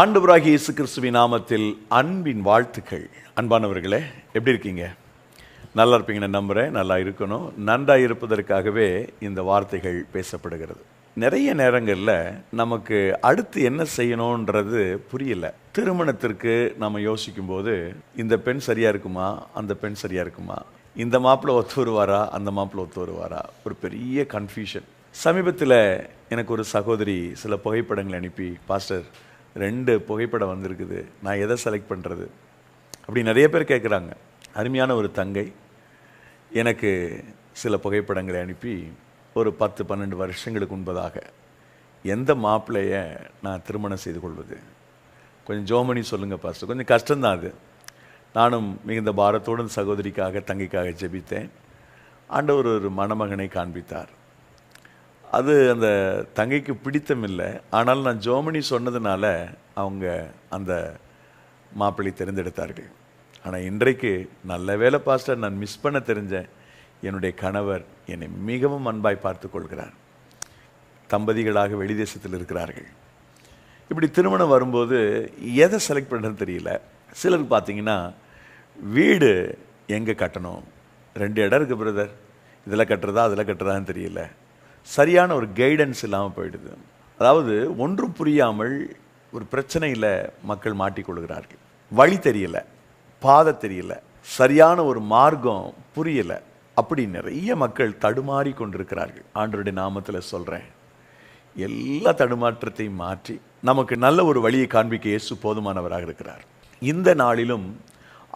ஆண்டவராகிய இயேசு கிறிஸ்துவின் நாமத்தில் அன்பின் வாழ்த்துக்கள். அன்பானவர்களே எப்படி இருக்கீங்க? நல்லா இருப்பீங்கன்னு நம்புகிறேன் நல்லா இருக்கணும். நன்றாக இருப்பதற்காகவே இந்த வார்த்தைகள் பேசப்படுகிறது. நிறைய நேரங்களில் நமக்கு அடுத்து என்ன செய்யணுன்றது புரியல. திருமணத்திற்கு நம்ம யோசிக்கும்போது இந்த பெண் சரியாக இருக்குமா? அந்த பெண் சரியாக இருக்குமா? இந்த மாப்பிள்ளை ஒத்து வருவாரா? அந்த மாப்பிள்ளை ஒத்து வருவாரா? ஒரு பெரிய கன்ஃபியூஷன் சமீபத்தில் எனக்கு ஒரு சகோதரி சில புகைப்படங்களை அனுப்பி பாஸ்டர் ரெண்டு புகைப்படம் வந்திருக்குது. நான் எதை செலக்ட் பண்ணுறது அப்படி நிறைய பேர் கேட்குறாங்க அருமையான ஒரு தங்கை. எனக்கு சில புகைப்படங்களை அனுப்பி ஒரு பத்து பன்னெண்டு வருஷங்களுக்கு முன்பதாக எந்த மாப்பிள்ளைய நான் திருமணம் செய்து கொள்வது? கொஞ்சம் ஜோமனி சொல்லுங்கள் பாஸ்டர் கொஞ்சம் கஷ்டம்தான் அது. நானும் மிகுந்த பாரத்தோடு சகோதரிக்காக தங்கைக்காக ஜெபித்தேன். ஆண்டவர் ஒரு மணமகனை காண்பித்தார். அது அந்த தங்கைக்கு பிடித்தமில்லை. ஆனால் நான் ஜோமனி சொன்னதுனால அவங்க அந்த மாப்பிள்ளை தேர்ந்தெடுத்தார்கள். ஆனால் இன்றைக்கு நல்ல வேலை பாஸ்டர் நான் மிஸ் பண்ண தெரிஞ்சேன். என்னுடைய கணவர் என்னை மிகவும் அன்பாய் பார்த்து கொள்கிறார். தம்பதிகளாக வெளிதேசத்தில் இருக்கிறார்கள். இப்படி திருமணம் வரும்போது எதை செலக்ட் பண்ணுறதுன்னு தெரியல. சிலர் பார்த்தீங்கன்னா வீடு எங்கே கட்டணும்? ரெண்டு இடம் இருக்குது பிரதர் இதில் கட்டுறதா அதில் கட்டுறதான்னு தெரியல. சரியான ஒரு கைடன்ஸ் இல்லாமல் போயிடுது. அதாவது ஒன்றும் புரியாமல் ஒரு பிரச்சனையில் மக்கள் மாட்டிக்கொள்கிறார்கள் வழி தெரியல பாதை தெரியல சரியான ஒரு மார்க்கம் புரியலை அப்படி நிறைய மக்கள் தடுமாறி கொண்டிருக்கிறார்கள். ஆண்டருடைய நாமத்தில் சொல்கிறேன் எல்லா தடுமாற்றத்தையும் மாற்றி நமக்கு நல்ல ஒரு வழியை காண்பிக்க இயேசு போதுமானவராக இருக்கிறார். இந்த நாளிலும்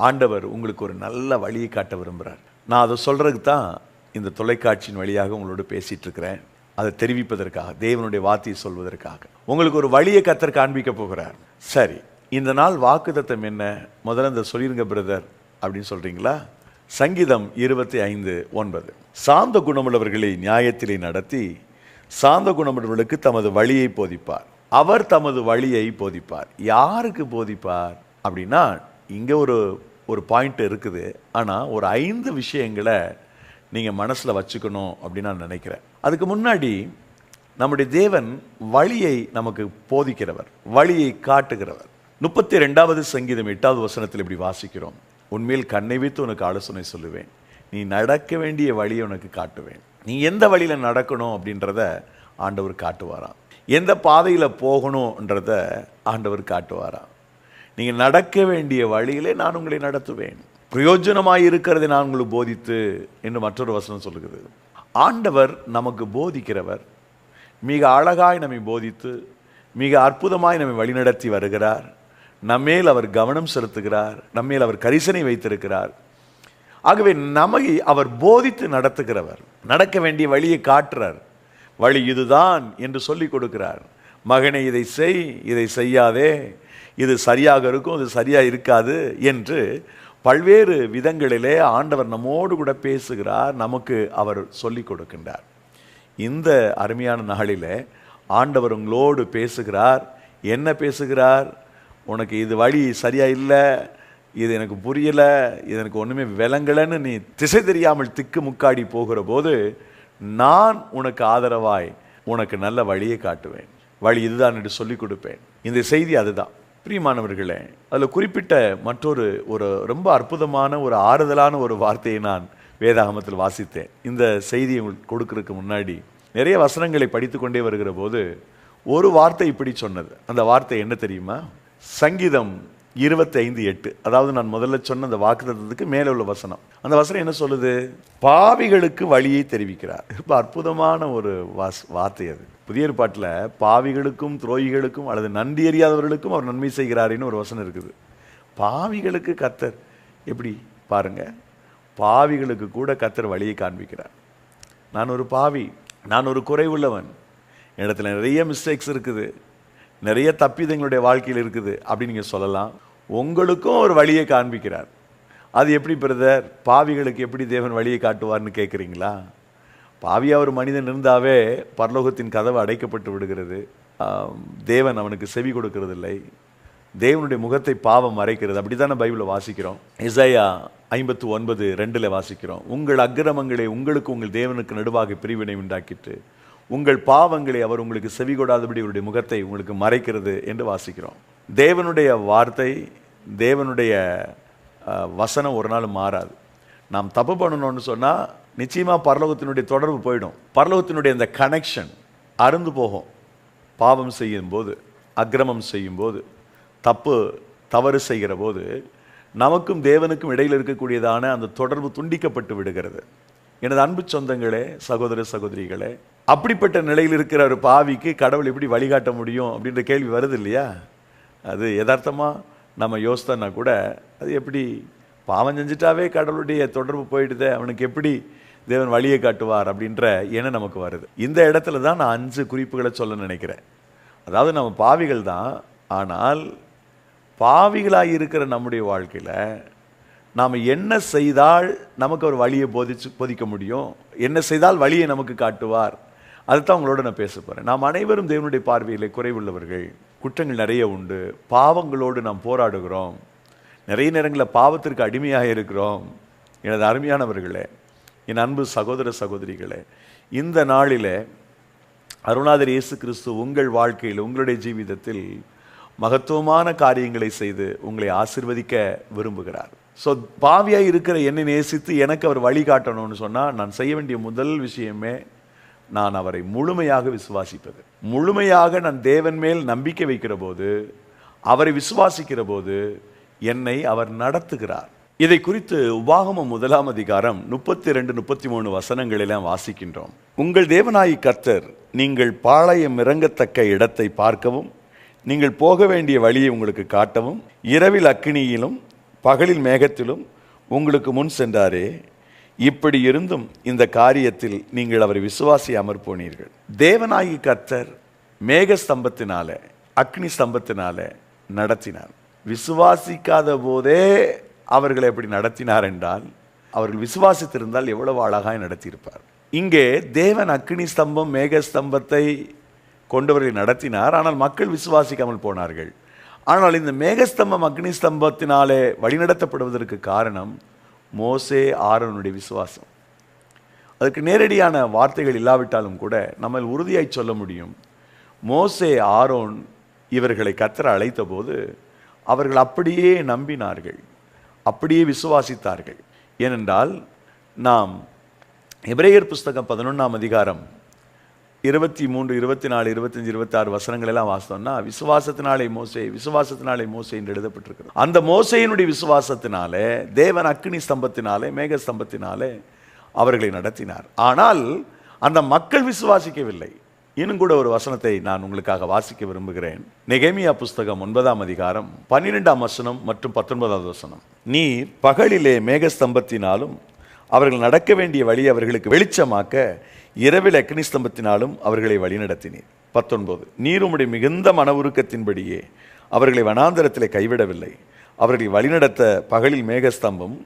ஆண்டவர் உங்களுக்கு ஒரு நல்ல வழியை காட்ட விரும்புகிறார் நான் அதை சொல்கிறதுக்கு தான் இந்த தொலைக்காட்சியின் வழியாக உங்களோட பேசிகிட்டு இருக்கிறேன் அதை தெரிவிப்பதற்காக தேவனுடைய வார்த்தையை சொல்வதற்காக. உங்களுக்கு ஒரு வழியை கத்தர் காண்பிக்க போகிறார். சரி இந்த நாள் வாக்குதத்தம் என்ன? முதல்ல இந்த சொல்லிருங்க பிரதர் அப்படின்னு சொல்கிறீங்களா சங்கீதம் இருபத்தி ஐந்து ஒன்பது. சாந்த குணமுள்ளவர்களை நியாயத்திலே நடத்தி சாந்த குணமுள்ளவர்களுக்கு தமது வழியை போதிப்பார். அவர் தமது வழியை போதிப்பார். யாருக்கு போதிப்பார்? அப்படின்னா இங்கே ஒரு ஒரு பாயிண்ட் இருக்குது. ஆனால் ஒரு ஐந்து விஷயங்களை நீங்கள் மனசில் வச்சுக்கணும் அப்படின்னு நான் நினைக்கிறேன். அதுக்கு முன்னாடி நம்முடைய தேவன் வழியை நமக்கு போதிக்கிறவர் வழியை காட்டுகிறவர். முப்பத்தி ரெண்டாவது சங்கீதம் எட்டாவது வசனத்தில் இப்படி வாசிக்கிறோம். உண்மையில் கண்ணை வைத்து உனக்கு ஆலோசனை சொல்லுவேன். நீ நடக்க வேண்டிய வழியை உனக்கு காட்டுவேன். நீ எந்த வழியில் நடக்கணும் அப்படின்றத ஆண்டவர் காட்டுவாராம் எந்த பாதையில் போகணும்ன்றத ஆண்டவர் காட்டுவாராம் நீங்கள் நடக்க வேண்டிய வழியிலே நான் உங்களை நடத்துவேன். பிரயோஜனமாக இருக்கிறதை நான் உங்களுக்கு போதித்து என்று மற்றொரு வசனம் சொல்லுகிறது. ஆண்டவர் நமக்கு போதிக்கிறவர் மிக அழகாய் நம்மை போதித்து மிக அற்புதமாய் நம்மை வழிநடத்தி வருகிறார். நம்மேல் அவர் கவனம் செலுத்துகிறார் நம்மேல் அவர் கரிசனை வைத்திருக்கிறார். ஆகவே நமக்கு அவர் போதித்து நடத்துகிறவர் நடக்க வேண்டிய வழியை காட்டுறார். வழி இதுதான் என்று சொல்லி கொடுக்கிறார். மகனை இதை செய் இதை செய்யாதே இது சரியாக இருக்கும் இது சரியாக இருக்காது என்று பல்வேறு விதங்களிலே ஆண்டவர் நம்மோடு கூட பேசுகிறார் நமக்கு அவர் சொல்லி கொடுக்கின்றார். இந்த அருமையான நாளிலே ஆண்டவர் உங்களோடு பேசுகிறார். என்ன பேசுகிறார்? உனக்கு இது வழி சரியாக இல்லை? இது எனக்கு புரியலை. இது எனக்கு ஒன்றுமே விளங்கலைன்னு நீ திசை தெரியாமல் திக்கு முக்காடி போகிற போது நான் உனக்கு ஆதரவாய் உனக்கு நல்ல வழியை காட்டுவேன். வழி இதுதான் என்று சொல்லிக் கொடுப்பேன். இந்த செய்தி அதுதான். பிரியமானவர்களே அதில் குறிப்பிட்ட மற்றொரு ஒரு ரொம்ப அற்புதமான ஒரு ஆறுதலான ஒரு வார்த்தையை நான் வேதாகமத்தில் வாசித்தேன். இந்த செய்தியை உங்களுக்கு கொடுக்கறதுக்கு முன்னாடி நிறைய வசனங்களை படித்து கொண்டே வருகிற போது ஒரு வார்த்தை இப்படி சொன்னது. அந்த வார்த்தை என்ன தெரியுமா? சங்கீதம் இருபத்தி ஐந்து எட்டு. அதாவது நான் முதல்ல சொன்ன அந்த வாக்குத்தத்துக்கு மேலே உள்ள வசனம். அந்த வசனம் என்ன சொல்லுது? பாவிகளுக்கு வழியை தெரிவிக்கிறார். ரொம்ப அற்புதமான ஒரு வாஸ் வார்த்தை அது. புதிய ஏற்பாட்டில் பாவிகளுக்கும் துரோகிகளுக்கும் அல்லது நன்றி அறியாதவர்களுக்கும் அவர் நன்மை செய்கிறாருன்னு ஒரு வசனம் இருக்குது. பாவிகளுக்கு கத்தர் எப்படி? பாருங்க. பாவிகளுக்கு கூட கத்தர் வழியை காண்பிக்கிறார். நான் ஒரு பாவி நான் ஒரு குறைவுள்ளவன் இடத்துல நிறைய மிஸ்டேக்ஸ் இருக்குது. நிறைய தப்பிதங்களுடைய வாழ்க்கையில் இருக்குது அப்படின்னு நீங்கள் சொல்லலாம். உங்களுக்கும் ஒரு வழியை காண்பிக்கிறார். அது எப்படி பிரதர் பாவிகளுக்கு எப்படி தேவன் வழியை காட்டுவார்னு கேட்குறீங்களா பாவியாக ஒரு மனிதன் இருந்தாவே பரலோகத்தின் கதவு அடைக்கப்பட்டு விடுகிறது. தேவன் அவனுக்கு செவி கொடுக்கறதில்லை. தேவனுடைய முகத்தை பாவம் மறைக்கிறது. அப்படித்தானே பைபிளை வாசிக்கிறோம்? இசையா ஐம்பத்து ஒன்பது ரெண்டில் வாசிக்கிறோம். உங்கள் அக்கிரமங்களை உங்களுக்கு உங்கள் தேவனுக்கு நடுவாக பிரிவினை உண்டாக்கிட்டு உங்கள் பாவங்களை அவர் உங்களுக்கு செவி கொடாதபடி அவருடைய முகத்தை உங்களுக்கு மறைக்கிறது என்று வாசிக்கிறோம். தேவனுடைய வார்த்தை தேவனுடைய வசனம் ஒரு நாள் மாறாது. நாம் தப்பு பண்ணணும்னு சொன்னால் நிச்சயமாக பரலோகத்தினுடைய தொடர்பு போயிடும். பரலோகத்தினுடைய அந்த கனெக்ஷன் அருந்து போகும். பாவம் செய்யும்போது அக்கிரமம் செய்யும்போது தப்பு தவறு செய்கிற போது நமக்கும் தேவனுக்கும் இடையில் இருக்கக்கூடியதான அந்த தொடர்பு துண்டிக்கப்பட்டு விடுகிறது. எனது அன்பு சொந்தங்களே சகோதர சகோதரிகளே அப்படிப்பட்ட நிலையில் இருக்கிற ஒரு பாவிக்கு கடவுள் எப்படி வழிகாட்ட முடியும் அப்படின்ற கேள்வி வருது இல்லையா? அது யதார்த்தமாக நம்ம யோசித்தோன்னா கூட அது எப்படி பாவம் செஞ்சுட்டாவே கடவுளுடைய தொடர்பு போயிடுதே அவனுக்கு எப்படி தேவன் வழியை காட்டுவார் அப்படின்ற எண்ணம் நமக்கு வருது. இந்த இடத்துல தான் நான் அஞ்சு குறிப்புகளை சொல்ல நினைக்கிறேன். அதாவது நம்ம பாவிகள் தான் ஆனால் பாவிகளாக இருக்கிற நம்முடைய வாழ்க்கையில் நாம் என்ன செய்தால் நமக்கு ஒரு வழியை போதிச்சு போதிக்க முடியும்? என்ன செய்தால் வழியை நமக்கு காட்டுவார்? அதுதான் உங்களோட நான் பேச போகிறேன் நாம் அனைவரும் தேவனுடைய பார்வையில் குறைவுள்ளவர்கள். குற்றங்கள் நிறைய உண்டு. பாவங்களோடு நாம் போராடுகிறோம். நிறைய நேரங்களில் பாவத்திற்கு அடிமையாக இருக்கிறோம் எனது அருமையானவர்களே என் அன்பு சகோதர சகோதரிகளே இந்த நாளில் அருணாதர் இயேசு கிறிஸ்து உங்கள் வாழ்க்கையில் உங்களுடைய ஜீவிதத்தில் மகத்துவமான காரியங்களை செய்து உங்களை ஆசிர்வதிக்க விரும்புகிறார். ஸோ பாவியாக இருக்கிற என்னை நேசித்து எனக்கு அவர் வழிகாட்டணும்னு சொன்னால் நான் செய்ய வேண்டிய முதல் விஷயமே நான் அவரை முழுமையாக விசுவாசிப்பது. முழுமையாக நான் தேவன் மேல் நம்பிக்கை வைக்கிற போது அவரை விசுவாசிக்கிற போது என்னை அவர் நடத்துகிறார். இதை குறித்து உபாகமம் முதலாம் அதிகாரம் முப்பத்தி ரெண்டு முப்பத்தி மூணு வசனங்களெல்லாம் வாசிக்கின்றோம். உங்கள் தேவனாயி கர்த்தர் நீங்கள் பாளையம் இறங்கத்தக்க இடத்தை பார்க்கவும் நீங்கள் போக வேண்டிய வழியை உங்களுக்கு காட்டவும் இரவில் அக்கினியிலும் பகலில் மேகத்திலும் உங்களுக்கு முன் சென்றாரே. இப்படி இருந்தும் இந்த காரியத்தில் நீங்கள் அவரை விசுவாசி அமர்ப்போனீர்கள். தேவனாகி கர்த்தர் மேக ஸ்தம்பத்தினால அக்னி ஸ்தம்பத்தினால நடத்தினார். விசுவாசிக்காத போதே அவர்களை எப்படி நடத்தினார் என்றால் அவர்கள் விசுவாசித்திருந்தால் எவ்வளவு அழகாய் நடத்தியிருப்பார். இங்கே தேவன் அக்னி ஸ்தம்பம் மேகஸ்தம்பத்தை கொண்டவர்களை நடத்தினார். ஆனால் மக்கள் விசுவாசிக்காமல் போனார்கள். ஆனால் இந்த மேகஸ்தம்பம் அக்னி ஸ்தம்பத்தினாலே வழிநடத்தப்படுவதற்கு காரணம் மோசே ஆரோனுடைய விசுவாசம். அதுக்கு நேரடியான வார்த்தைகள் இல்லாவிட்டாலும் கூட நம்ம உறுதியாய் சொல்ல முடியும். மோசே ஆரோன் இவர்களை கத்தர அழைத்த போது அவர்கள் அப்படியே நம்பினார்கள். அப்படியே விசுவாசித்தார்கள். ஏனென்றால் நாம் எபிரேயர் புஸ்தகம் பதினொன்றாம் அதிகாரம் இருபத்தி மூன்று இருபத்தி நாலு இருபத்தஞ்சு இருபத்தாறு வசனங்கள் எல்லாம் வாசித்தோம்னா விசுவாசத்தினாலே மோசை விசுவாசத்தினாலே மோசை என்று எழுதப்பட்டிருக்கிறது. அந்த மோசையினுடைய விசுவாசத்தினாலே தேவன் அக்னி ஸ்தம்பத்தினாலே மேக ஸ்தம்பத்தினாலே அவர்களை நடத்தினார். ஆனால் அந்த மக்கள் விசுவாசிக்கவில்லை. இன்னும் கூட ஒரு வசனத்தை நான் உங்களுக்காக வாசிக்க விரும்புகிறேன். நெகேமியா புஸ்தகம் ஒன்பதாம் அதிகாரம் பன்னிரெண்டாம் வசனம் மற்றும் பத்தொன்பதாவது வசனம். நீர் பகலிலே மேகஸ்தம்பத்தினாலும் அவர்கள் நடக்க வேண்டிய வழி அவர்களுக்கு வெளிச்சமாக்க இரவில் அக்னி ஸ்தம்பத்தினாலும் அவர்களை வழிநடத்தினீர். பத்தொன்பது நீருமுடைய மிகுந்த மன உருக்கத்தின்படியே அவர்களை வனாந்தரத்தில் கைவிடவில்லை. அவர்களை வழிநடத்த பகலில் மேகஸ்தம்பம்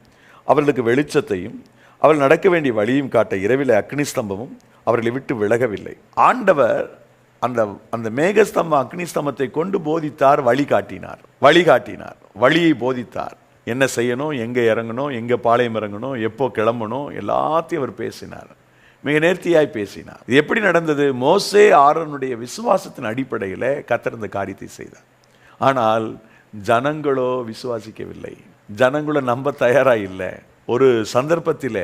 அவர்களுக்கு வெளிச்சத்தையும் அவர்கள் நடக்க வேண்டிய வழியும் காட்ட இரவில் அக்னி ஸ்தம்பமும் அவர்களை விட்டு விலகவில்லை. ஆண்டவர் அந்த அந்த மேகஸ்தம்ப அக்னிஸ்தம்பத்தை கொண்டு போதித்தார் வழிகாட்டினார் வழிகாட்டினார் வழியை போதித்தார். என்ன செய்யணும் எங்கே இறங்கணும் எங்கே பாளையம் இறங்கணும் எப்போ கிளம்பணும் எல்லாத்தையும் அவர் பேசினார். மிக நேர்த்தியாய் பேசினார். இது எப்படி நடந்தது? மோசே ஆரனுடைய விசுவாசத்தின் அடிப்படையில் கத்திருந்த காரியத்தை செய்தார். ஆனால் ஜனங்களோ விசுவாசிக்கவில்லை. ஜனங்களோ நம்ப தயாராக இல்லை. ஒரு சந்தர்ப்பத்தில்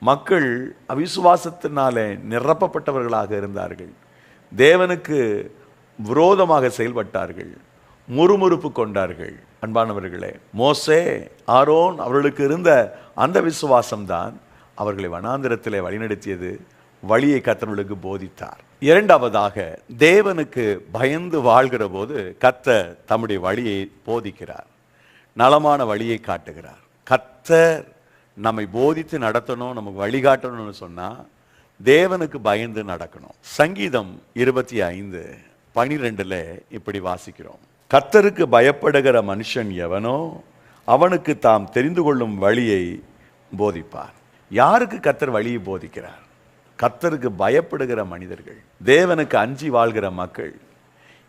மக்கள் அவிசுவாசத்தினாலே நிரப்பப்பட்டவர்களாக இருந்தார்கள். தேவனுக்கு விரோதமாக செயல்பட்டார்கள். முறுமுறுப்பு கொண்டார்கள். அன்பானவர்களே மோசே ஆரோன் அவர்களுக்கு இருந்த அந்த விசுவாசம்தான் அவர்களை வனாந்திரத்திலே வழிநடத்தியது வழியை கத்தவர்களுக்கு போதித்தார். இரண்டாவதாக தேவனுக்கு பயந்து வாழ்கிற போது கத்த தம்முடைய வழியை போதிக்கிறார். நலமான வழியை காட்டுகிறார். கத்தர் நம்மை போதித்து நடத்தணும் நமக்கு வழிகாட்டணும்னு சொன்னால் தேவனுக்கு பயந்து நடக்கணும். சங்கீதம் இருபத்தி ஐந்து பனிரெண்டில் இப்படி வாசிக்கிறோம். கர்த்தருக்கு பயப்படுகிற மனுஷன் எவனோ அவனுக்கு தாம் தெரிந்து கொள்ளும் வழியை போதிப்பார். யாருக்கு கத்தர் வழியை போதிக்கிறார்? கத்தருக்கு பயப்படுகிற மனிதர்கள் தேவனுக்கு அஞ்சி வாழ்கிற மக்கள்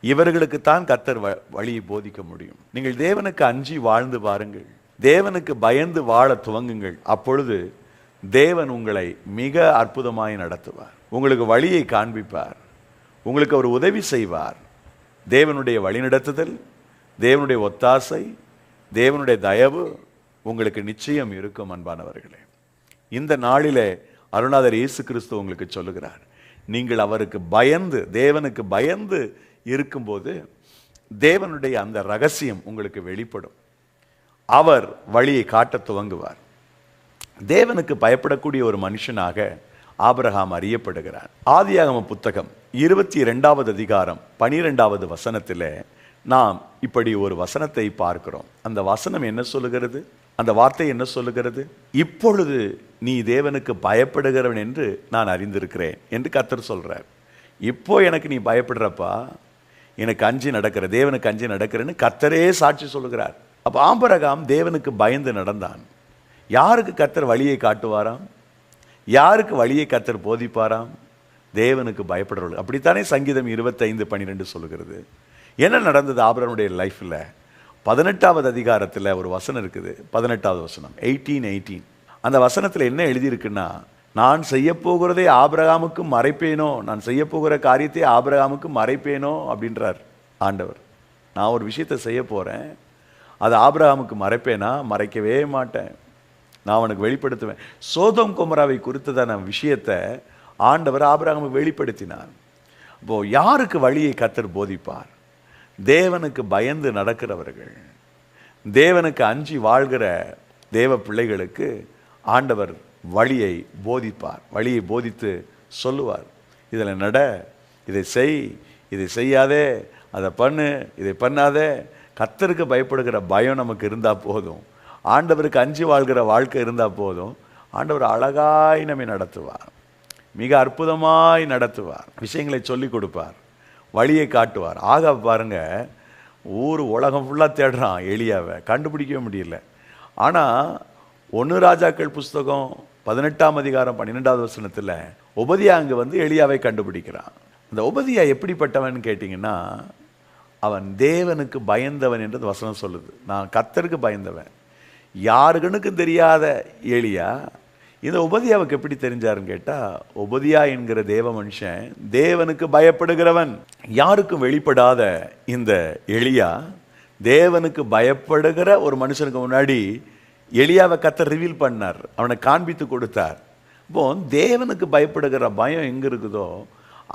இவர்களுக்கு தான் கத்தர் வ- வழியை போதிக்க முடியும். நீங்கள் தேவனுக்கு அஞ்சி வாழ்ந்து பாருங்கள் தேவனுக்கு பயந்து வாழ துவங்குங்கள். அப்பொழுது தேவன் உங்களை மிக அற்புதமாய் நடத்துவார். உங்களுக்கு வழியை காண்பிப்பார். உங்களுக்கு அவர் உதவி செய்வார். தேவனுடைய வழிநடத்துதல் தேவனுடைய ஒத்தாசை தேவனுடைய தயவு உங்களுக்கு நிச்சயம் இருக்கும் அன்பானவர்களே. இந்த நாளிலே அருணாதர் இயேசு கிறிஸ்து உங்களுக்கு சொல்லுகிறார். நீங்கள் அவருக்கு பயந்து தேவனுக்கு பயந்து இருக்கும்போது தேவனுடைய அந்த ரகசியம் உங்களுக்கு வெளிப்படும். அவர் வழியை காட்டத் துவங்குவார். தேவனுக்கு பயப்படக்கூடிய ஒரு மனுஷனாக ஆபிரகாம் அறியப்படுகிறார். ஆதியாகம புத்தகம் இருபத்தி இரண்டாவது அதிகாரம் பனிரெண்டாவது வசனத்தில் நாம் இப்படி ஒரு வசனத்தை பார்க்கிறோம். அந்த வசனம் என்ன சொல்லுகிறது? அந்த வார்த்தை என்ன சொல்லுகிறது? இப்பொழுது நீ தேவனுக்கு பயப்படுகிறவன் என்று நான் அறிந்திருக்கிறேன் என்று கத்தர் சொல்கிறார் இப்போ எனக்கு நீ பயப்படுறப்பா? எனக்கு அஞ்சு நடக்கிற தேவனுக்கு அஞ்சு நடக்கிறேன்னு கத்தரே சாட்சி சொல்லுகிறார். அப்போ ஆம்பரகாம் தேவனுக்கு பயந்து நடந்தான். யாருக்கு கத்தர் வழியை காட்டுவாராம்? யாருக்கு வழியை கத்தர் போதிப்பாராம்? தேவனுக்கு பயப்படுறவர்கள். அப்படித்தானே சங்கீதம் இருபத்தைந்து பன்னிரெண்டு சொல்லுகிறது. என்ன நடந்தது ஆபரனுடைய லைஃப்பில் பதினெட்டாவது அதிகாரத்தில் ஒரு வசனம் இருக்குது. பதினெட்டாவது வசனம் எயிட்டீன் எயிட்டீன் அந்த வசனத்தில் என்ன எழுதியிருக்குன்னா நான் செய்ய போகிறதே ஆபிரகாமுக்கு மறைப்பேனோ நான் செய்ய போகிற காரியத்தை ஆபிரகாமுக்கு மறைப்பேனோ அப்படின்றார் ஆண்டவர். நான் ஒரு விஷயத்தை செய்ய போகிறேன் அது ஆபிரகாமுக்கு மறைப்பேனா? மறைக்கவே மாட்டேன். நான் அவனுக்கு வெளிப்படுத்துவேன். சோதம் குமராவை குறித்ததான விஷயத்தை ஆண்டவர் ஆபிரகாமுக்கு வெளிப்படுத்தினார். இப்போது யாருக்கு வழியை கத்தர் போதிப்பார்? தேவனுக்கு பயந்து நடக்கிறவர்கள். தேவனுக்கு அஞ்சி வாழ்கிற தேவ பிள்ளைகளுக்கு ஆண்டவர் வழியை போதிப்பார். வழியை போதித்து சொல்லுவார். இதில் நட இதை செய் இதை செய்யாதே அதை பண்ணு இதை பண்ணாதே கத்தருக்கு பயப்படுகிற பயம் நமக்கு இருந்தால் போதும். ஆண்டவருக்கு அஞ்சு வாழ்கிற வாழ்க்கை இருந்தால் போதும். ஆண்டவர் அழகாய் நம்மை நடத்துவார். மிக அற்புதமாய் நடத்துவார். விஷயங்களை சொல்லி கொடுப்பார். வழியை காட்டுவார். ஆக பாருங்க ஊர் உலகம் ஃபுல்லாக தேடுறான் எளியாவை கண்டுபிடிக்கவே முடியல. ஆனால் ஒன்று ராஜாக்கள் புஸ்தகம் பதினெட்டாம் அதிகாரம் பன்னிரெண்டாவது வசனத்தில் உபதியா அங்கே வந்து எளியாவை கண்டுபிடிக்கிறான். அந்த உபதியா எப்படிப்பட்டவன் கேட்டிங்கன்னா அவன் தேவனுக்கு பயந்தவன் என்றது வசனம் சொல்லுது. நான் கத்தருக்கு பயந்தவன். யாருக்குனுக்கும் தெரியாத எளியா இந்த உபதியாவுக்கு எப்படி தெரிஞ்சாருன்னு கேட்டால் உபதியா என்கிற தேவ மனுஷன் தேவனுக்கு பயப்படுகிறவன். யாருக்கும் வெளிப்படாத இந்த எளியா தேவனுக்கு பயப்படுகிற ஒரு மனுஷனுக்கு முன்னாடி எளியாவை கத்த ரிவீல் பண்ணார். அவனை காண்பித்து கொடுத்தார். இப்போ தேவனுக்கு பயப்படுகிற பயம் எங்கே இருக்குதோ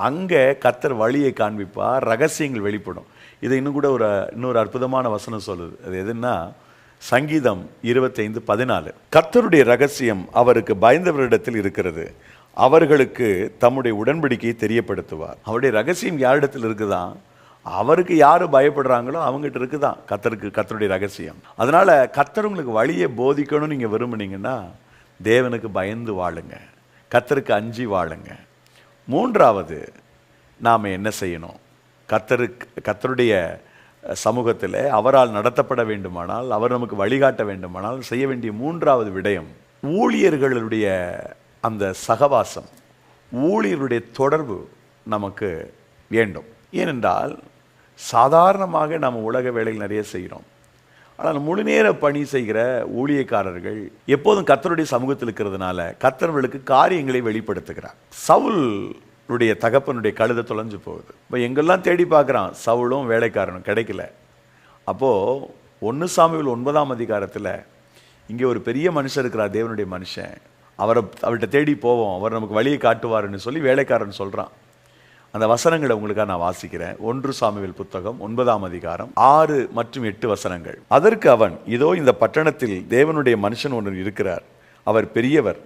அங்கே கத்தர் வழியை காண்பிப்பார் ரகசியங்கள் வெளிப்படும். இதை இன்னும் கூட ஒரு இன்னொரு அற்புதமான வசனம் சொல்லுது. அது எதுன்னா சங்கீதம் இருபத்தைந்து பதினாலு. கர்த்தருடைய ரகசியம் அவருக்கு பயந்தவரிடத்தில் இருக்கிறது. அவர்களுக்கு தம்முடைய உடன்படிக்கையை தெரியப்படுத்துவார். அவருடைய ரகசியம் யாரிடத்தில் இருக்குதான் அவருக்கு யார் பயப்படுறாங்களோ அவங்ககிட்ட இருக்குதான். கத்தருக்கு கத்தருடைய ரகசியம். அதனால் கத்தர் உங்களுக்கு வழியை போதிக்கணும்னு நீங்கள் விரும்புனீங்கன்னா தேவனுக்கு பயந்து வாழுங்க. கத்தருக்கு அஞ்சி வாழுங்க. மூன்றாவது நாம் என்ன செய்யணும்? கத்தரு கத்தருடைய சமூகத்தில் அவரால் நடத்தப்பட வேண்டுமானால் அவர் நமக்கு வழிகாட்ட வேண்டுமானால் செய்ய வேண்டிய மூன்றாவது விடயம் ஊழியர்களுடைய அந்த சகவாசம் ஊழியருடைய தொடர்பு நமக்கு வேண்டும். ஏனென்றால் சாதாரணமாக நம்ம உலக வேலைகள் நிறைய செய்கிறோம். ஆனால் முழு நேர பணி செய்கிற ஊழியக்காரர்கள் எப்போதும் கத்தருடைய சமூகத்தில் இருக்கிறதுனால கத்தர்களுக்கு காரியங்களை வெளிப்படுத்துகிறார். சவுல் சவுலுடைய தகப்பனுடைய கழுதை தொலைஞ்சு போகுது. இப்போ எங்கெல்லாம் தேடி பார்க்குறான்? சவுளும் வேலைக்காரனும் கிடைக்கல. அப்போது ஒன்று சாமியில் ஒன்பதாம் அதிகாரத்தில் இங்கே ஒரு பெரிய மனுஷன் இருக்கிறார் தேவனுடைய மனுஷன். அவரை அவர்கிட்ட தேடி போவோம். அவர் நமக்கு வழியை காட்டுவாருன்னு சொல்லி வேலைக்காரன் சொல்கிறான் அந்த வசனங்களை உங்களுக்காக நான் வாசிக்கிறேன். ஒன்று சாமியில் புத்தகம் ஒன்பதாம் அதிகாரம் ஆறு மற்றும் எட்டு வசனங்கள். அதற்கு அவன் இதோ இந்த பட்டணத்தில் தேவனுடைய மனுஷன் ஒன்று இருக்கிறார். அவர் பெரியவர்.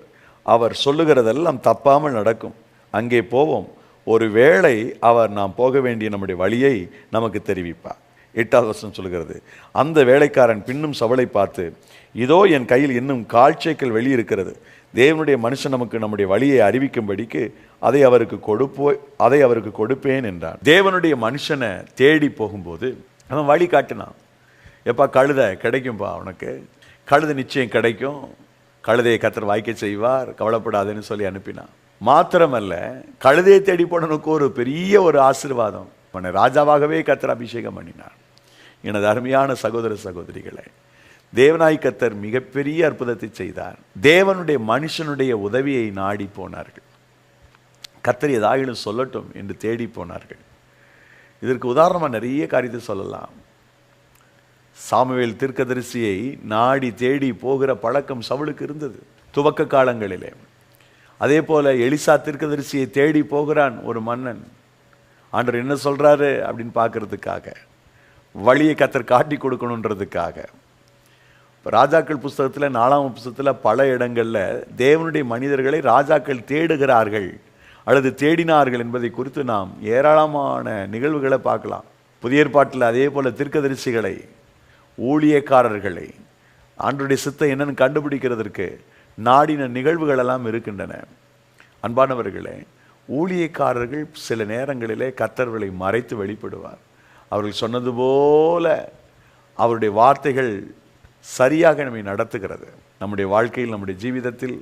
அவர் சொல்லுகிறதெல்லாம் தப்பாமல் நடக்கும். அங்கே போவோம். ஒருவேளை அவர் நாம் போக வேண்டிய நம்முடைய வழியை நமக்கு தெரிவிப்பார். எட்டாவது வருஷம் சொல்லுகிறது அந்த வேலைக்காரன் பின்னும் சவலை பார்த்து இதோ என் கையில் இன்னும் கால்ச்சைக்கள் வெளியிருக்கிறது தேவனுடைய மனுஷன் நமக்கு நம்முடைய வழியை அறிவிக்கும்படிக்கு அதை அவருக்கு கொடுப்போ அதை அவருக்கு கொடுப்பேன் என்றான். தேவனுடைய மனுஷனை தேடி போகும்போது அவன் வழி காட்டினான். எப்பா கழுதை கிடைக்கும்பா உனக்கு? கழுதை நிச்சயம் கிடைக்கும். கழுதையை கத்தர் வாய்க்க செய்வார். கவலைப்படாதுன்னு சொல்லி அனுப்பினான். மாத்திரமல்ல கழுதையை தேடி போனனுக்கு ஒரு பெரிய ஒரு ஆசிர்வாதம். உன்னை ராஜாவாகவே கத்தர் அபிஷேகம் பண்ணினார். எனது அருமையான சகோதர சகோதரிகளை தேவனாய் கத்தர் மிகப்பெரிய அற்புதத்தை செய்தார். தேவனுடைய மனுஷனுடைய உதவியை நாடி போனார்கள். கத்தர் ஏதாயிலும் சொல்லட்டும் என்று தேடி போனார்கள். இதற்கு உதாரணமாக நிறைய காரியத்தை சொல்லலாம். சாமுவேல் தீர்க்கதரிசியை நாடி தேடி போகிற பழக்கம் சவுளுக்கு இருந்தது. துவக்க காலங்களிலே. அதே போல் எலிசா திருக்கதரிசியை தேடி போகிறான் ஒரு மன்னன். ஆண்டர் என்ன சொல்கிறாரு அப்படின்னு பார்க்கறதுக்காக வழியை கத்தர் காட்டி கொடுக்கணுன்றதுக்காக. ராஜாக்கள் புஸ்தகத்தில் நாலாம் புஸ்தகத்தில் பல இடங்களில் தேவனுடைய மனிதர்களை ராஜாக்கள் தேடுகிறார்கள் அல்லது தேடினார்கள் என்பதை குறித்து நாம் ஏராளமான நிகழ்வுகளை பார்க்கலாம். புதிய ஏற்பாட்டில் அதே போல் தீர்க்கதரிசிகளை ஊழியக்காரர்களை ஆண்டுடைய சித்தம் என்னன்னு கண்டுபிடிக்கிறதற்கு நாடின நிகழ்வுகளெல்லாம் இருக்கின்றன. அன்பானவர்களே ஊழியக்காரர்கள் சில நேரங்களிலே கத்தர்களை மறைத்து வெளிப்படுவார். அவர்கள் சொன்னது போல அவருடைய வார்த்தைகள் சரியாக நம்மை நடத்துகிறது. நம்முடைய வாழ்க்கையில் நம்முடைய ஜீவிதத்தில்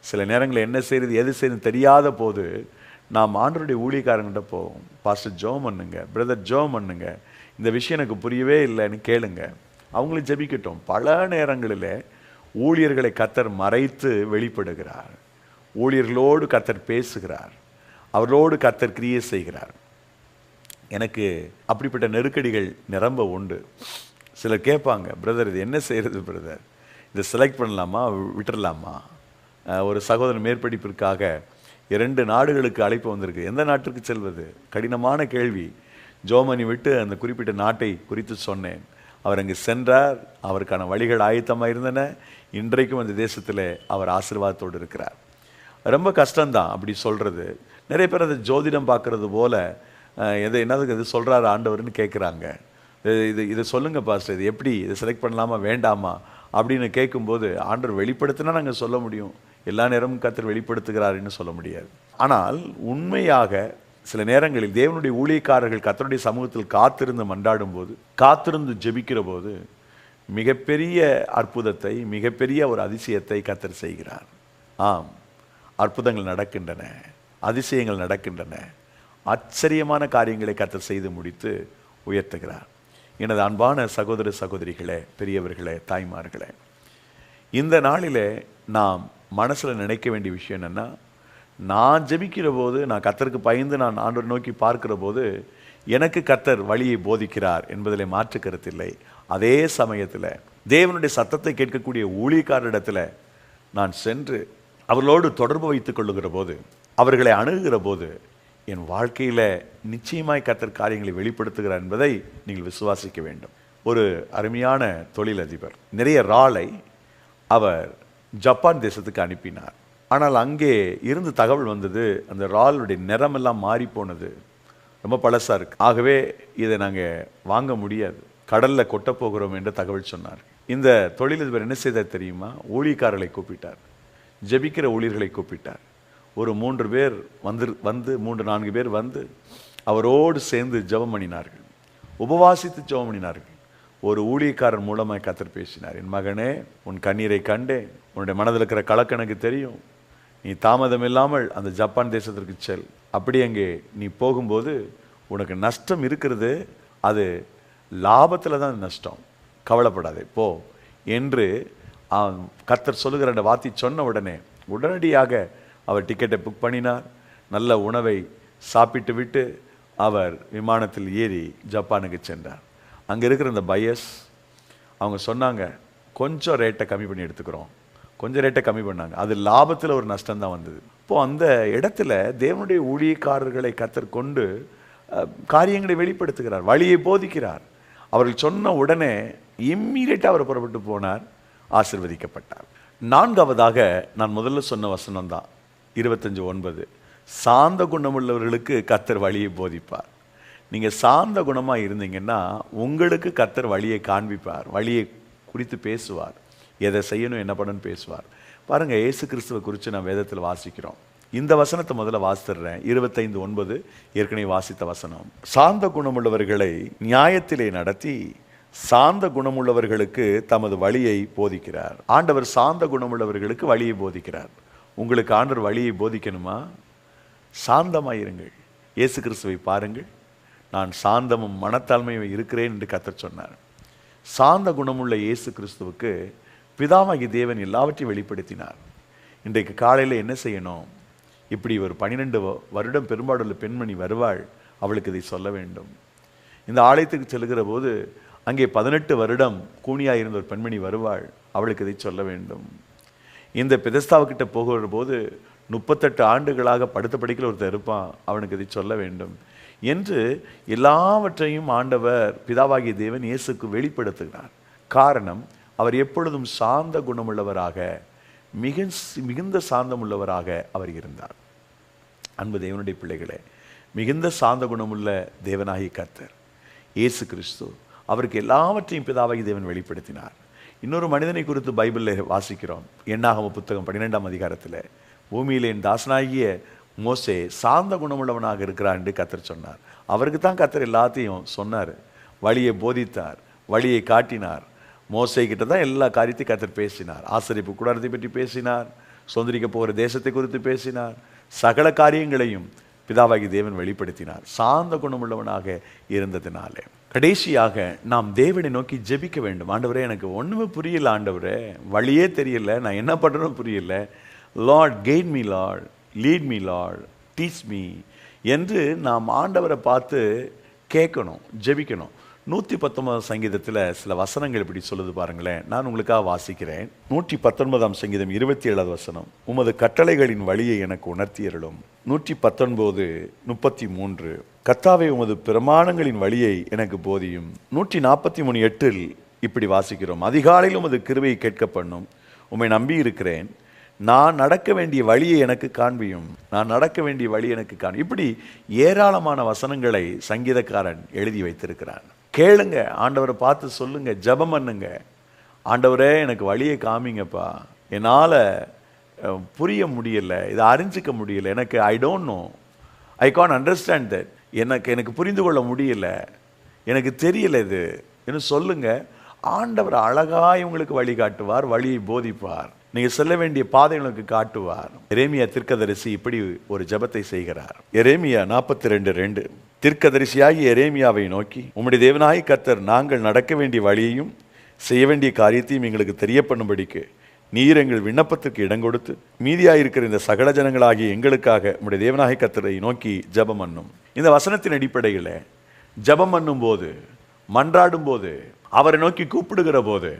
சில நேரங்களில் என்ன செய்கிறது எது செய்யறது தெரியாத போது நாம் ஆண்டருடைய ஊழியக்காரங்கிட்ட போவோம். பாஸ்டர் ஜோம் பண்ணுங்க பிரதர் ஜோம் பண்ணுங்க இந்த விஷயம் எனக்கு புரியவே இல்லைன்னு கேளுங்க. அவங்களும் ஜெபிக்கட்டும். பல நேரங்களிலே ஊழியர்களை கத்தர் மறைத்து வெளிப்படுகிறார். ஊழியர்களோடு கத்தர் பேசுகிறார். அவர்களோடு கத்தர் கிரியை செய்கிறார். எனக்கு அப்படிப்பட்ட நெருக்கடிகள் நிரம்ப உண்டு. சிலர் கேட்பாங்க பிரதர் இது என்ன செய்கிறது பிரதர்? இதை செலக்ட் பண்ணலாமா? விட்டுடலாமா ஒரு சகோதரன் மேற்படிப்பிற்காக இரண்டு நாடுகளுக்கு அழைப்பு வந்திருக்கு. எந்த நாட்டிற்கு செல்வது? கடினமான கேள்வி. ஜோமனி விட்டு அந்த குறிப்பிட்ட நாட்டை குறித்து சொன்னேன். அவர் அங்கு சென்றார். அவருக்கான வழிகள் ஆயத்தமாக இருந்தன இன்றைக்கும் அந்த தேசத்தில் அவர் ஆசீர்வாதத்தோடு இருக்கிறார். ரொம்ப கஷ்டம்தான் அப்படி சொல்கிறது நிறைய பேர் அதை ஜோதிடம் பார்க்குறது போல எதை என்னதுக்கு இது சொல்றாரு ஆண்டவர்னு கேட்குறாங்க இது இது சொல்லுங்கள் பாஸ்டர் இது எப்படி இதை செலக்ட் பண்ணலாமா வேண்டாமா அப்படின்னு கேட்கும்போது ஆண்டவர் வெளிப்படுத்தினா நாங்கள் சொல்ல முடியும். எல்லா நேரமும் கத்தர் வெளிப்படுத்துகிறாருன்னு சொல்ல முடியாது. ஆனால் உண்மையாக சில நேரங்களில் தேவனுடைய ஊழியக்காரர்கள் கத்தருடைய சமூகத்தில் காத்திருந்து மன்றாடும் போது காத்திருந்து ஜெபிக்கிற போது மிகப்பெரிய அற்புதத்தை மிகப்பெரிய ஒரு அதிசயத்தை கத்தர் செய்கிறார். ஆம். அற்புதங்கள் நடக்கின்றன அதிசயங்கள் நடக்கின்றன. ஆச்சரியமான காரியங்களை கத்தர் செய்து முடித்து உயர்த்துகிறார். எனது அன்பான சகோதர சகோதரிகளே பெரியவர்களே தாய்மார்களே இந்த நாளிலே நாம் மனசில் நினைக்க வேண்டிய விஷயம் என்னென்னா நான் ஜெபிக்கிற போது நான் கத்தருக்கு பயந்து நான் ஆண்டவரை நோக்கி பார்க்கிற போது எனக்கு கத்தர் வழியை போதிக்கிறார் என்பதிலே மாற்று கருத்தில்லை அதே சமயத்தில் தேவனுடைய சத்தத்தை கேட்கக்கூடிய ஊழியக்காரரிடத்தில் நான் சென்று அவர்களோடு தொடர்பு வைத்துக் கொள்ளுகிற போது அவர்களை அணுகுகிற போது என் வாழ்க்கையில் நிச்சயமாய் கத்தர் காரியங்களை வெளிப்படுத்துகிறார் என்பதை நீங்கள் விசுவாசிக்க வேண்டும். ஒரு அருமையான தொழிலதிபர் நிறைய ராளை அவர் ஜப்பான் தேசத்துக்கு அனுப்பினார். ஆனால் அங்கே இருந்து தகவல் வந்தது அந்த ராலுடைய நிறமெல்லாம் மாறி போனது ரொம்ப பழசாக இருக்குது ஆகவே இதை நாங்கள் வாங்க முடியாது. கடலில் கொட்ட போகிறோம் என்று தகவல் சொன்னார். இந்த தொழிலதிபர் என்ன செய்தார் தெரியுமா? ஊழியக்காரர்களை கூப்பிட்டார். ஜெபிக்கிற ஊழியர்களை கூப்பிட்டார். ஒரு மூன்று பேர் வந்து வந்து மூன்று நான்கு பேர் வந்து அவரோடு சேர்ந்து ஜெபம் பண்ணினார்கள். உபவாசித்து ஜெபம் பண்ணினார்கள். ஒரு ஊழியக்காரர் மூலமாக கத்தர் பேசினார். என் மகனே உன் கண்ணீரை கண்டேன். உன்னுடைய மனதில் இருக்கிற கலக்கணக்கு தெரியும். நீ தாமதம் இல்லாமல் அந்த ஜப்பான் தேசத்திற்கு செல். அப்படி அங்கே நீ போகும்போது உனக்கு நஷ்டம் இருக்கிறது. அது லாபத்தில் தான் நஷ்டம். கவலைப்படாதே. போ. என்று அவன் சொல்லுகிற அந்த வார்த்தை சொன்ன உடனே உடனடியாக அவர் டிக்கெட்டை புக் பண்ணினார். நல்ல உணவை சாப்பிட்டு விட்டு அவர் விமானத்தில் ஏறி ஜப்பானுக்கு சென்றார். அங்கே இருக்கிற அந்த பையஸ் அவங்க சொன்னாங்க கொஞ்சம் ரேட்டை கம்மி பண்ணி எடுத்துக்கிறோம். கொஞ்சம் ரேட்டை கம்மி பண்ணாங்க. அது லாபத்தில் ஒரு நஷ்டம் தான் வந்தது. இப்போது அந்த இடத்துல தேவனுடைய ஊழியக்காரர்களை கத்தர் கொண்டு காரியங்களை வெளிப்படுத்துகிறார் வழியை போதிக்கிறார். அவர்கள் சொன்ன உடனே இம்மீடியட்டாக அவர் புறப்பட்டு போனார் ஆசிர்வதிக்கப்பட்டார். நான்காவதாக நான் முதல்ல சொன்ன வசனம் தான் இருபத்தஞ்சு ஒன்பது. சாந்த குணமுள்ளவர்களுக்கு கத்தர் வழியை போதிப்பார். நீங்கள் சாந்த குணமாக இருந்தீங்கன்னா உங்களுக்கு கத்தர் வழியை காண்பிப்பார் வழியை குறித்து பேசுவார். எதை செய்யணும் என்ன பண்ணணும்னு பேசுவார். பாருங்கள் ஏசு கிறிஸ்துவை குறித்து நான் வேதத்தில் வாசிக்கிறோம். இந்த வசனத்தை முதல்ல வாசித்துறேன் இருபத்தைந்து ஒன்பது ஏற்கனவே வாசித்த வசனம். சாந்த குணமுள்ளவர்களை நியாயத்திலே நடத்தி சாந்த குணமுள்ளவர்களுக்கு தமது வழியை போதிக்கிறார். ஆண்டவர் சாந்த குணமுள்ளவர்களுக்கு வழியை போதிக்கிறார். உங்களுக்கு ஆண்டவர் வழியை போதிக்கணுமா? சாந்தமாயிருங்கள். இயேசு கிறிஸ்துவை பாருங்கள். நான் சாந்தமும் மனத்தாழ்மையும் இருக்கிறேன் என்று கத்தர் சொன்னார். சாந்த குணமுள்ள இயேசு கிறிஸ்துவுக்கு பிதாமகி தேவன் எல்லாவற்றையும் வெளிப்படுத்தினார். இன்றைக்கு காலையில் என்ன செய்யணும்? இப்படி ஒரு பன்னிரெண்டு வருடம் பெரும்பாடுள்ள பெண்மணி வருவாள் அவளுக்கு இதை சொல்ல வேண்டும். இந்த ஆலயத்துக்கு செல்கிற போது அங்கே பதினெட்டு வருடம் கூனியாக இருந்த ஒரு பெண்மணி வருவாள் அவளுக்கு இதை சொல்ல வேண்டும். இந்த பிதஸ்தாவுக்கிட்ட போகிற போது முப்பத்தெட்டு ஆண்டுகளாக படுத்த படிக்கல ஒருத்தர் இருப்பான் அவனுக்கு இதை சொல்ல வேண்டும். என்று எல்லாவற்றையும் ஆண்டவர் பிதாவாகிய தேவன் இயேசுக்கு வெளிப்படுத்துகிறார். காரணம் அவர் எப்பொழுதும் சாந்த குணமுள்ளவராக மிக மிகுந்த சாந்தமுள்ளவராக அவர் இருந்தார். அன்பு தேவனுடைய பிள்ளைகளே மிகுந்த சாந்த குணமுள்ள தேவனாகி கர்த்தர் இயேசு கிறிஸ்து அவருக்கு எல்லாவற்றையும் பிதாவாகி தேவன் வெளிப்படுத்தினார். இன்னொரு மனிதனை குறித்து பைபிளில் வாசிக்கிறோம். எண்ணாகம புத்தகம் பன்னிரெண்டாம் அதிகாரத்தில் பூமியில் என் தாசனாகிய மோசே சாந்த குணமுள்ளவனாக இருக்கிறான் என்று கத்தர் சொன்னார். அவருக்கு தான் கத்தர் எல்லாத்தையும் சொன்னார். வழியை போதித்தார் வழியை காட்டினார். மோசை கிட்ட தான் எல்லா காரியத்தையும் கத்தர் பேசினார். ஆசிரியப்பு கூடாரத்தை பற்றி பேசினார். சொந்தரிக்க போகிற தேசத்தை குறித்து பேசினார். சகல காரியங்களையும் பிதாவாகி தேவன் வெளிப்படுத்தினார். சாந்த குணமுள்ளவனாக இருந்ததினாலே. கடைசியாக நாம் தேவனை நோக்கி ஜெபிக்க வேண்டும். ஆண்டவரே எனக்கு ஒன்றுமே புரியல ஆண்டவரே. வழியே தெரியல. நான் என்ன பண்றேன்னு புரியல. Lord guide me lord lead me lord teach me என்று நாம் ஆண்டவரை பார்த்து கேட்கணும் ஜெபிக்கணும். நூற்றி பத்தொன்பதாம் சங்கீதத்தில் சில வசனங்கள் இப்படி சொல்லுது பாருங்களேன். நான் உங்களுக்காக வாசிக்கிறேன். நூற்றி பத்தொன்பதாம் சங்கீதம் இருபத்தி ஏழாவது வசனம். உமது கட்டளைகளின் வழியை எனக்கு உணர்த்தியருளும் நூற்றி பத்தொன்பது முப்பத்தி மூன்று கத்தாவை உமது பிரமாணங்களின் வழியை எனக்கு போதியும். நூற்றி நாற்பத்தி மூணு எட்டில் இப்படி வாசிக்கிறோம். அதிகாலையில் உமது கிருவையை கேட்க பண்ணும் உம்மை நம்பி இருக்கிறேன் நான் நடக்க வேண்டிய வழியை எனக்கு காண்பியும். நான் நடக்க வேண்டிய வழி எனக்கு காண் இப்படி ஏராளமான வசனங்களை சங்கீதக்காரன் எழுதி வைத்திருக்கிறான். கேளுங்க ஆண்டவரை பார்த்து சொல்லுங்க ஜபம் பண்ணுங்க. ஆண்டவரே எனக்கு வழியை காமிங்கப்பா. என்னால் புரிய முடியல இதை அறிஞ்சிக்க முடியல. எனக்கு I don't know I can't understand that எனக்கு எனக்கு புரிந்து கொள்ள முடியல. எனக்கு தெரியல இது. என்று சொல்லுங்கள் ஆண்டவர் அழகாய் உங்களுக்கு வழிகாட்டுவார் வழியை போதிப்பார். நீங்க செல்ல வேண்டிய பாதை காட்டுவார். எரேமியா திருக்கதரிசி இப்படி ஒரு ஜெபத்தை செய்கிறார். எரேமியா நாற்பத்தி ரெண்டு. ரெண்டு திருக்கதரிசியாகி எரேமியாவை நோக்கி உம்முடைய தேவனாய் கர்த்தர் நாங்கள் நடக்க வேண்டிய வழியையும் செய்ய வேண்டிய காரியத்தையும் எங்களுக்கு தெரிய பண்ணும்படிக்கு நீர் எங்கள் விண்ணப்பத்திற்கு இடம் கொடுத்து மீதியாயிருக்கிற இந்த சகல ஜனங்களாகிய எங்களுக்காக உம்முடைய தேவநாயக கத்தரை நோக்கி ஜெபம் பண்ணும். இந்த வசனத்தின் அடிப்படையில் ஜெபம் பண்ணும் போது மன்றாடும் போது அவரை நோக்கி கூப்பிடுகிற போது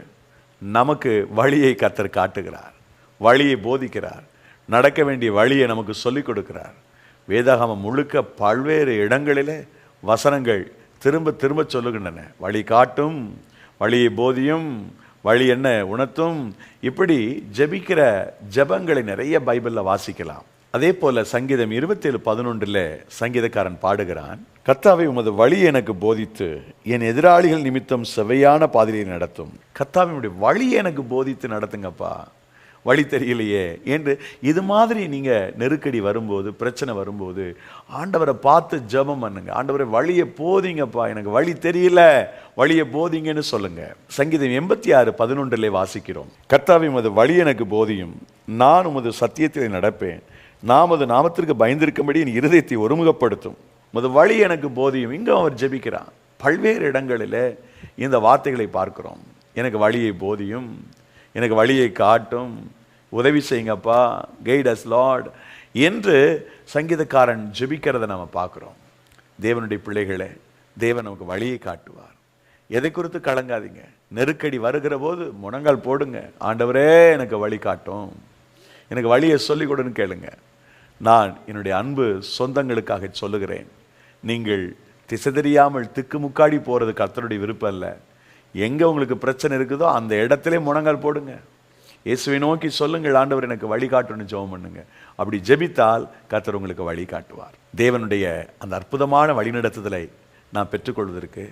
நமக்கு வழியை கத்தர் காட்டுகிறார். வழியை போதிக்கிறார். நடக்க வேண்டிய வழியை நமக்கு சொல்லிக் கொடுக்கிறார். வேதாகமம் முழுக்க பல்வேறு இடங்களிலே வசனங்கள் திரும்ப திரும்ப சொல்லுகின்றன. வழி காட்டும் வழியை போதியும் வழி என்ன உணர்த்தும் இப்படி ஜெபிக்கிற ஜெபங்களை நிறைய பைபிளில் வாசிக்கலாம். அதே போல சங்கீதம் இருபத்தேழு பதினொன்றில் சங்கீதக்காரன் பாடுகிறான். கத்தாவை உமது வழி எனக்கு போதித்து என் எதிராளிகள் நிமித்தம் செவையான பாதிரியை நடத்தும். கர்த்தாவினுடைய வழி எனக்கு போதித்து நடத்துங்கப்பா. வழி தெரியலையே என்று இது மாதிரி நீங்கள் நெருக்கடி வரும்போது பிரச்சனை வரும்போது ஆண்டவரை பார்த்து ஜெபம் பண்ணுங்க. ஆண்டவரை வழியை போதிங்கப்பா. எனக்கு வழி தெரியல. வழியை போதிங்கன்னு சொல்லுங்க. சங்கீதம் எண்பத்தி ஆறு பதினொன்றிலே வாசிக்கிறோம். கர்த்தாவை உமது வழி எனக்கு போதியும். நான் உமது சத்தியத்தில் நடப்பேன். நாம் அது நாமத்திற்கு பயந்திருக்கும்படி என் இருதயத்தை ஒருமுகப்படுத்தும். முத வழி எனக்கு போதியும். இங்கே அவர் ஜெபிக்கிறான் பல்வேறு இடங்களில் இந்த வார்த்தைகளை பார்க்குறோம். எனக்கு வழியை போதியும். எனக்கு வழியை காட்டும். உதவி செய்யுங்கப்பா. கைட் அஸ் லார்ட் என்று சங்கீதக்காரன் ஜெபிக்கிறதை நம்ம பார்க்குறோம். தேவனுடைய பிள்ளைகளை தேவன் நமக்கு வழியை காட்டுவார். எதை குறித்து கலங்காதீங்க. நெருக்கடி வருகிற போது முழங்கால் போடுங்க. ஆண்டவரே எனக்கு வழி காட்டும். எனக்கு வழியை சொல்லிக் கொடுன்னு கேளுங்க. நான் என்னுடைய அன்பு சொந்தங்களுக்காக சொல்லுகிறேன். நீங்கள் திசை தெரியாமல் திக்குமுக்காடி போகிறது கர்த்தருடைய விருப்பம் இல்லை. எங்கே உங்களுக்கு பிரச்சனை இருக்குதோ அந்த இடத்திலே முழங்கால் போடுங்க. இயேசுவை நோக்கி சொல்லுங்கள் ஆண்டவர் எனக்கு வழிகாட்டணும்னு ஜெபம் பண்ணுங்க. அப்படி ஜெபித்தால் கர்த்தர் உங்களுக்கு வழி காட்டுவார். தேவனுடைய அந்த அற்புதமான வழிநடத்துதலை நான் பெற்றுக்கொள்வதற்கு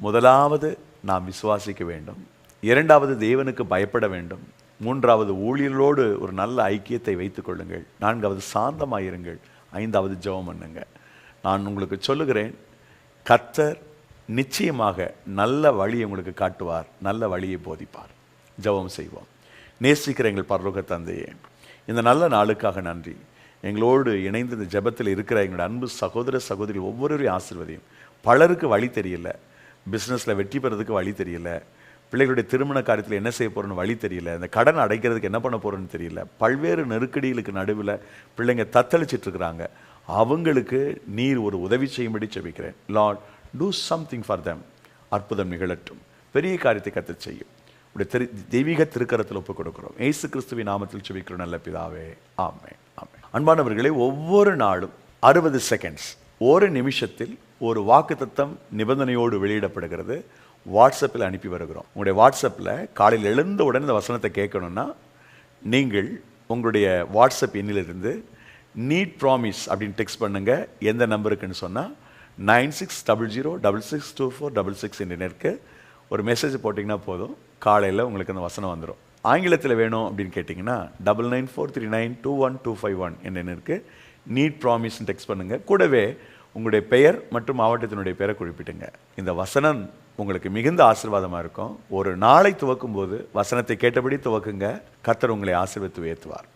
முதலாவது நாம் விசுவாசிக்க வேண்டும். இரண்டாவது தேவனுக்கு பயப்பட வேண்டும். மூன்றாவது ஊழியர்களோடு ஒரு நல்ல ஐக்கியத்தை வைத்துக் கொள்ளுங்கள். நான்காவது சாந்தமாயிருங்கள். ஐந்தாவது ஜெபம் பண்ணுங்கள் நான் உங்களுக்கு சொல்லுகிறேன் கத்தர் நிச்சயமாக நல்ல வழியை உங்களுக்கு காட்டுவார் நல்ல வழியை போதிப்பார். ஜெபம் செய்வோம். நேசிக்கிற எங்கள் பரலோக தந்தையே இந்த நல்ல நாளுக்காக நன்றி. எங்களோடு இணைந்து இந்த ஜெபத்தில் இருக்கிற எங்களோட அன்பு சகோதர சகோதரி ஒவ்வொருவரையும் ஆசிர்வதியும். பலருக்கு வழி தெரியல. பிஸ்னஸில் வெற்றி பெறதுக்கு வழி தெரியல. பிள்ளைகளுடைய திருமண காரியத்தில் என்ன செய்ய போகிறோன்னு வழி தெரியல. இந்த கடன் அடைக்கிறதுக்கு என்ன பண்ண போகிறோன்னு தெரியல. பல்வேறு நெருக்கடிகளுக்கு நடுவில் பிள்ளைங்க தத்தளிச்சிட்டு இருக்கிறாங்க. அவங்களுக்கு நீர் ஒரு உதவி செய்யும்படி செபிக்கிறேன். Lord do something for them அற்புதம் நிகழட்டும். பெரிய காரியத்தை கற்று செய்யும். உடைய திரு தெய்வீக திருக்கரத்தில் ஒப்புக் கொடுக்கிறோம். ஏசு கிறிஸ்துவின் நாமத்தில் செபிக்கிறோம் நல்ல பிதாவே. ஆமே ஆமே அன்பானவர்களே ஒவ்வொரு நாளும் அறுபது செகண்ட்ஸ் ஒரு நிமிஷத்தில் ஒரு வாக்குத்தத்தம் நிபந்தனையோடு வெளியிடப்படுகிறது. வாட்ஸ்அப்பில் அனுப்பி வருகிறோம். உங்களுடைய வாட்ஸ்அப்பில் காலையில் எழுந்த உடனே இந்த வசனத்தை கேட்கணும்னா நீங்கள் உங்களுடைய வாட்ஸ்அப் எண்ணிலிருந்து நீட் ப்ராமிஸ் அப்படின்னு டெக்ஸ்ட் பண்ணுங்க. எந்த நம்பருக்குன்னு சொன்னால் nine six double zero double six two four double six என்ற ஒரு மெசேஜ் போட்டிங்கன்னா போதும். காலையில் உங்களுக்கு அந்த வசனம் வந்துடும் ஆங்கிலத்தில் வேணும் அப்படின்னு கேட்டிங்கன்னா double nine four three nine two one two five one என்னென்னு இருக்குது நீட் ப்ராமிஸ்ன்னு டெக்ஸ்ட் பண்ணுங்கள் கூடவே உங்களுடைய பெயர் மற்றும் மாவட்டத்தினுடைய பெயரை குறிப்பிட்டுங்க. இந்த வசனம் உங்களுக்கு மிகுந்த ஆசீர்வாதமாக இருக்கும். ஒரு நாளை துவக்கும் போது வசனத்தை கேட்டபடி துவக்குங்க. கத்தர் உங்களை ஆசிர்வத்து உயர்த்துவார்.